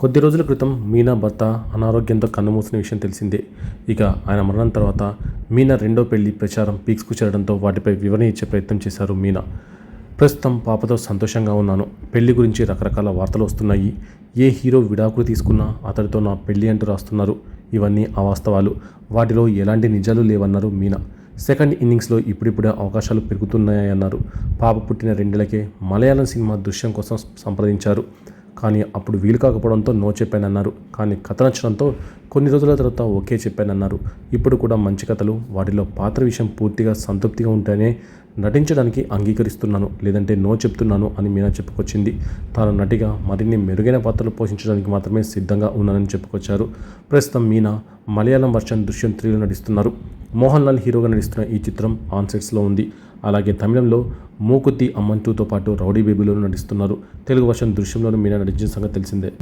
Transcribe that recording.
కొద్ది రోజుల క్రితం మీనా భర్త అనారోగ్యంతో కన్నుమూసిన విషయం తెలిసిందే. ఇక ఆయన మరణం తర్వాత మీనా రెండో పెళ్ళి ప్రచారం పీక్స్కు చేరడంతో వాటిపై వివరణ ఇచ్చే ప్రయత్నం చేశారు మీనా. ప్రస్తుతం పాపతో సంతోషంగా ఉన్నాను. పెళ్ళి గురించి రకరకాల వార్తలు వస్తున్నాయి. ఏ హీరో విడాకులు తీసుకున్నా అతడితో నా పెళ్ళి అంటూ రాస్తున్నారు. ఇవన్నీ అవాస్తవాలు. వాటిలో ఎలాంటి నిజాలు లేవన్నారు మీనా. సెకండ్ ఇన్నింగ్స్లో ఇప్పుడిప్పుడే అవకాశాలు పెరుగుతున్నాయన్నారు. పాప పుట్టిన రెండేళ్ళకే మలయాళం సినిమా దృశ్యం కోసం సంప్రదించారు. కానీ అప్పుడు వీలు కాకపోవడంతో నో చెప్పానన్నారు. కానీ కథ నచ్చడంతో కొన్ని రోజుల తర్వాత ఓకే చెప్పానన్నారు. ఇప్పుడు కూడా మంచి కథలు వాటిలో పాత్ర విషయం పూర్తిగా సంతృప్తిగా ఉంటేనే నటించడానికి అంగీకరిస్తున్నాను. లేదంటే నో చెప్తున్నాను అని మీనా చెప్పుకొచ్చింది. తాను నటిగా మరిన్ని మెరుగైన పాత్రలు పోషించడానికి మాత్రమే సిద్ధంగా ఉన్నానని చెప్పుకొచ్చారు. ప్రస్తుతం మీనా మలయాళం వర్షన్ దృశ్యం త్రీలో నటిస్తున్నారు. మోహన్ లాల్ హీరోగా నటిస్తున్న ఈ చిత్రం ఆన్సెట్స్లో ఉంది. అలాగే తమిళంలో మూకుతి అమ్మంతుతో పాటు రౌడీ బేబీలోనూ నటిస్తున్నారు. తెలుగు వర్షన్ దృశ్యంలోనూ మీనా నటించిన సంగతి తెలిసిందే.